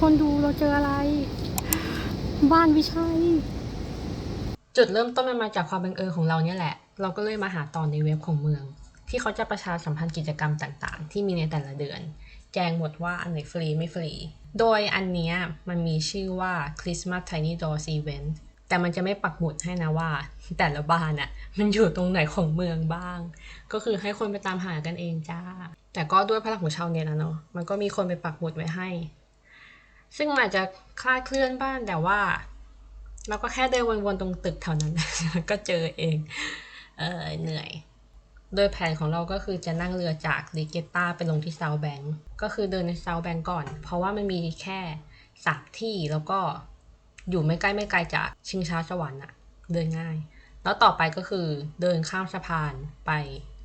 คนดูเราเจออะไร บ้านวิชัย จุดเริ่มต้นมันมาจากความบังเอิญของเราเนี่ยแหละ เราก็เลยมาหาตอนในเว็บของเมือง ที่เขาจะประชาสัมพันธ์กิจกรรมต่างๆ ที่มีในแต่ละเดือน แจ้งหมดว่าอันไหนฟรีไม่ฟรี โดยอันเนี้ยมันมีชื่อว่า Christmas Tiny Doors Event แต่มันจะไม่ปักหมุดให้นะว่า แต่ละบ้านอะมันอยู่ตรงไหนของเมืองบ้าง ก็คือให้คนไปตามหากันเองจ้า แต่ก็ด้วยพลังของชาวเน็ตนะเนาะมันก็มีคนไปปักหมุดไว้ให้ ซึ่งอาจจะคลาดเคลื่อนบ้างแต่ว่า เราก็แค่เดินวนๆตรงตึกแถวนั้น ก็เจอเองเออเหนื่อย โดยแผนของเราก็คือจะนั่งเรือจากลีเกตตาไปลงที่เซาแบงก์ก็คือเดินในเซาแบงก์ก่อน เพราะว่ามันมีแค่สามที่แล้วก็อยู่ไม่ใกล้ไม่ไกลจากชิงช้าสวรรค์อะเดินง่าย แล้วต่อไปก็คือเดินข้ามสะพานไป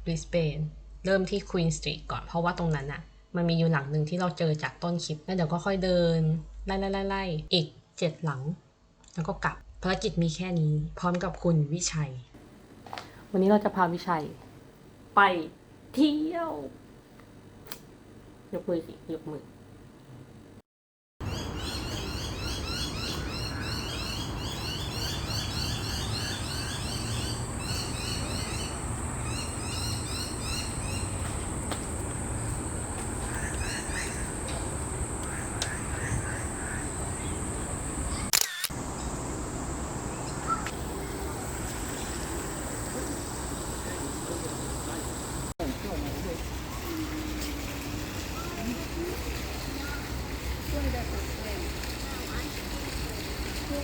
บริสเบนเริ่มที่ควีนสตรีทก่อนเพราะว่าตรงนั้นอะ มันมีอยู่หลังหนึ่งที่เราเจอจากต้นคลิป แล้วเดี๋ยวก็ค่อยเดิน ไล่ไล่ไล่ไล่อีกเจ็ดหลัง แล้วก็กลับภารกิจมีแค่นี้พร้อมกับคุณวิชัย วันนี้เราจะพาวิชัย ไปเที่ยว ยกมือสิยกมือ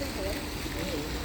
すごい。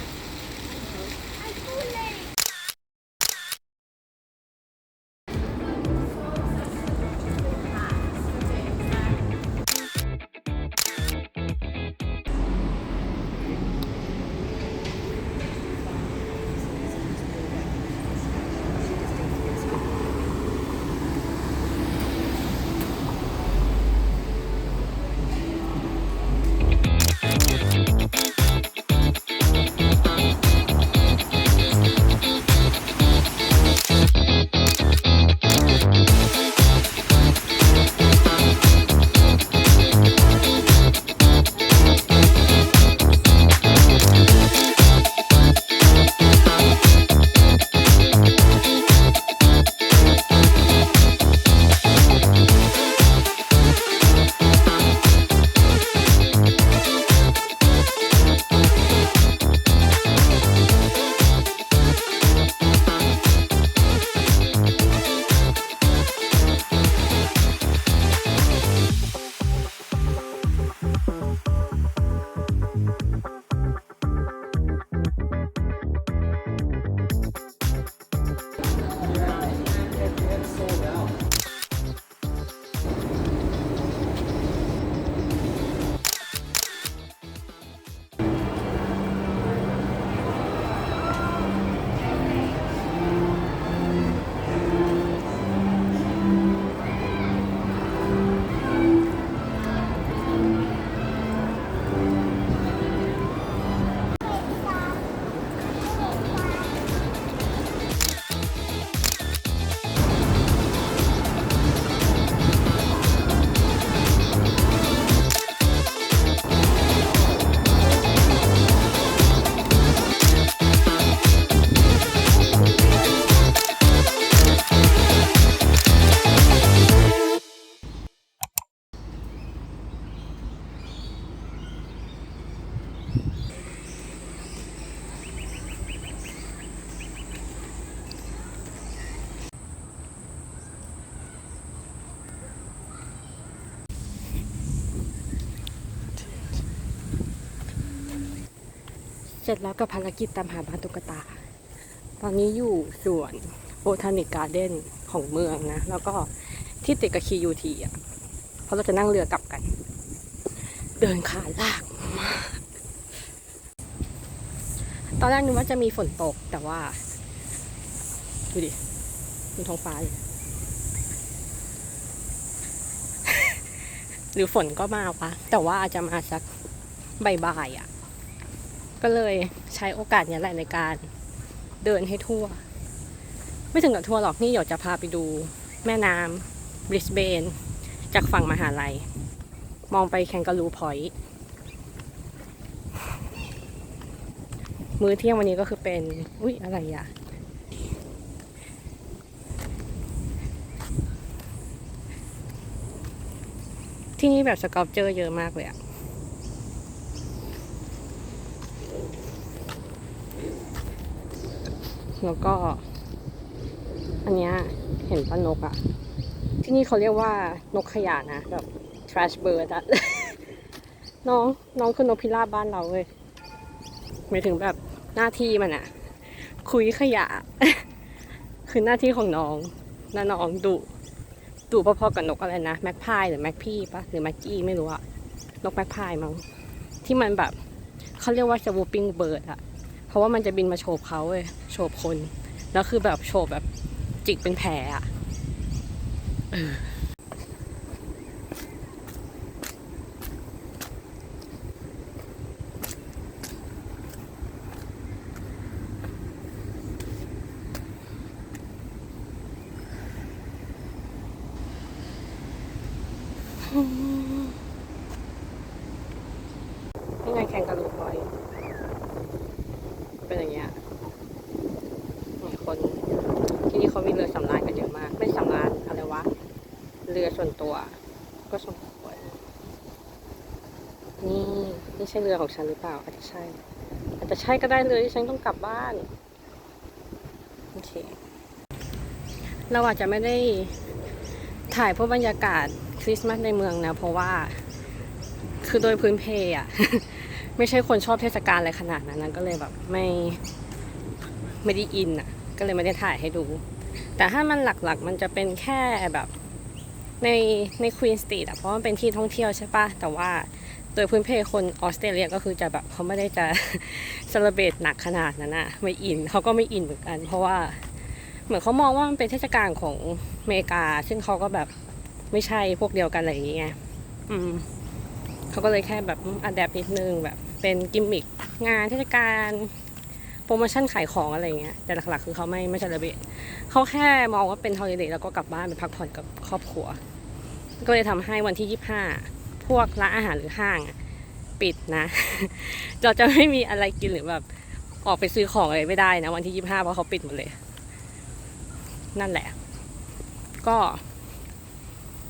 เสร็จแล้วกับภารกิจตามหาบ้านตุ๊กตา ตอนนี้อยู่สวนโบทานิกการ์เด้นของเมืองนะ แล้วก็ที่ติดกับคียูทีอะ เพราะเราจะนั่งเรือกลับกัน เดินขาลากมาก ตอนแรกนึกว่าจะมีฝนตกแต่ว่า ดูดิดูท้องฟ้าดิหรือฝนก็มาวะแต่ว่าอาจจะมาสักบ่ายๆอะ ก็เลยใช้โอกาสนี้แหละในการเดินให้ทั่ว ไม่ถึงกับทั่วหรอกนี่เดี๋ยวจะพาไปดูแม่น้ำบริสเบน จากฝั่งมหาลัย มองไปแคนการูพอยต์มื้อเที่ยงวันนี้ก็คือเป็น อุ๊ย อะไรอะ ที่นี่แบบสกอปเจอเยอะมากเลยอะ แล้วก็ อันเนี้ยเห็นปะนกอะที่นี่เขาเรียกว่านกขยะนะ แบบ trash bird อะน้องน้องคือนกพิราบบ้านเราเว้ยหมายถึงแบบหน้าที่มันอะคุยขยะ คือหน้าที่ของน้องแล้วน้องดุดุพอๆกับนกอะไรนะแม็กพายหรือแม็กพี่ปะหรือแม็กกี้ไม่รู้อะนกแม็กพายมั้งที่มันแบบเขาเรียกว่า swooping bird อะ ราะว่ามันจะบินมาโฉบเขาเว้ยโฉบคน แล้วคือแบบโฉบแบบจิกเป็นแผลอะเออนี่ไงแข่งกระดูกพลอย เป็นอย่างเงี้ยเนี่ยคนที่นี่เขามีเรือสำราญกันเยอะมาก ไม่สำราญอะไรวะ เรือ ส่วนตัว ก็สมควร นี่นี่ใช่เรือของฉันหรือเปล่า อาจจะใช่ อาจจะใช่ก็ได้เลยที่ฉันต้องกลับบ้าน โอเค เราอาจจะไม่ได้ถ่ายพวกบรรยากาศคริสต์มาสในเมืองนะ เพราะว่า คือโดยพื้นเพอะไม่ใช่คนชอบเทศกาลอะไรขนาดนั้นนะก็เลยแบบไม่ไม่ได้อินอะ ก็เลยไม่ได้ถ่ายให้ดู แต่ถ้ามันหลักๆ มันจะเป็นแค่แบบ ในในควีนสตรีทอะเพราะมันเป็นที่ท่องเที่ยวใช่ปะแต่ว่าโดยพื้นเพคนออสเตรเลียก็คือจะแบบเขาไม่ได้จะเซเลเบตหนักขนาดนั้นอะไม่อินเขาก็ไม่อินเหมือนกัน เพราะว่าเหมือนเขามองว่ามันเป็นเทศกาลของอเมริกา ซึ่งเขาก็แบบไม่ใช่พวกเดียวกันอะไรอย่างเงี้ยอืมเขาก็เลยแค่แบบอัดแอปนิดนึงแบบเป็นกิมมิคงานเทศกาลโปรโมชั่นขายของอะไรเงี้ยแต่หลักๆ คือเขาไม่ไม่เซเลเบตเขาแค่มองว่าเป็นฮอลิเดย์แล้วก็กลับบ้านไปพักผ่อนกับครอบครัว ก็เลยทำให้วันที่ 25 พวกร้านอาหารหรือห้างปิดนะเราจะไม่มีอะไรกินหรือแบบออกไปซื้อของอะไรไม่ได้นะ วันที่ 25 เพราะเขาปิดหมดเลย นั่นแหละ ก็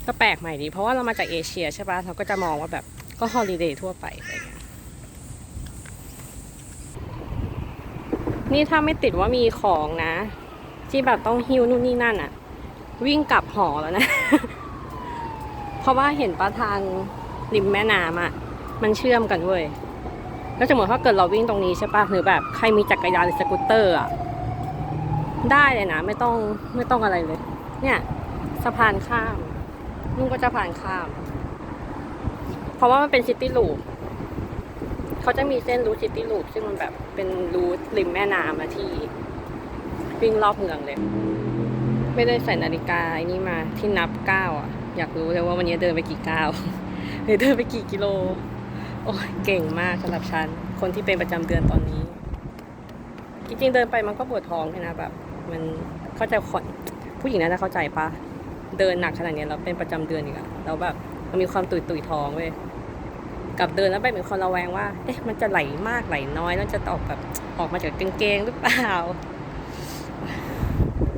ก็แปลกใหม่ดี เพราะว่าเรามาจากเอเชียใช่ปะเราก็จะมองว่าแบบก็ฮอลิเดย์ทั่วไปอะไรเงี้ยนี่ถ้าไม่ติดว่ามีของนะ ที่แบบต้องฮิ้วนู่นนี่นั่นอะวิ่งกลับหอแล้วนะ เพราะว่าเห็นปะทางริมแม่น้ำอะมันเชื่อมกันเว้ยแล้วสมมติถ้าเกิดเราวิ่งตรงนี้ใช่ปะหรือแบบใครมีจักรยานหรือสกูตเตอร์อะได้เลยนะ ไม่ต้องไม่ต้องอะไรเลย เนี่ยสะพานข้ามนุ่งก็จะผ่านข้าม เพราะว่ามันเป็นซิตี้ลูปเขาจะมีเส้นรูทซิตี้ลูปซึ่งมันแบบเป็นรูทริมแม่น้ำอะที่วิ่งรอบเมืองเลย ไม่ได้ใส่นาฬิกาไอ้นี่มาที่นับเก้าวอะ อยากรู้เลยว่าวันนี้เดินไปกี่ก้าวหรือเดินไปกี่กิโล โอ้ยเก่งมากสำหรับฉัน คนที่เป็นประจำเดือนตอนนี้ จริงๆเดินไปมันก็ปวดท้องนะแบบ มันเข้าใจคนผู้หญิงน่าจะเข้าใจปะเดินหนักขนาดนี้เราเป็นประจำเดือนอีกอะแล้วแบบมันมีความตุยตุยท้องเว้ยกับเดินแล้วไปเหมือนคนระแวงว่า เอ๊ะ มันจะไหลมากไหลน้อย แล้วจะออกแบบออกมาจากกางเกงหรือเปล่า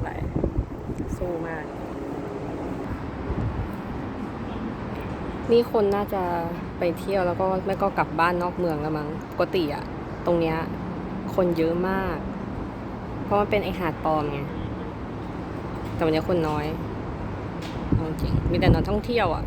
ไหลสู้มาก นี่คนน่าจะไปเที่ยวแล้วก็ไม่ก็กลับบ้านนอกเมืองแล้วมั้งปกติอะตรงเนี้ยคนเยอะมาก เพราะมันเป็นไอหาดปลอมไงแต่วันนี้คนน้อยจริงมีแต่นักท่องเที่ยวอะ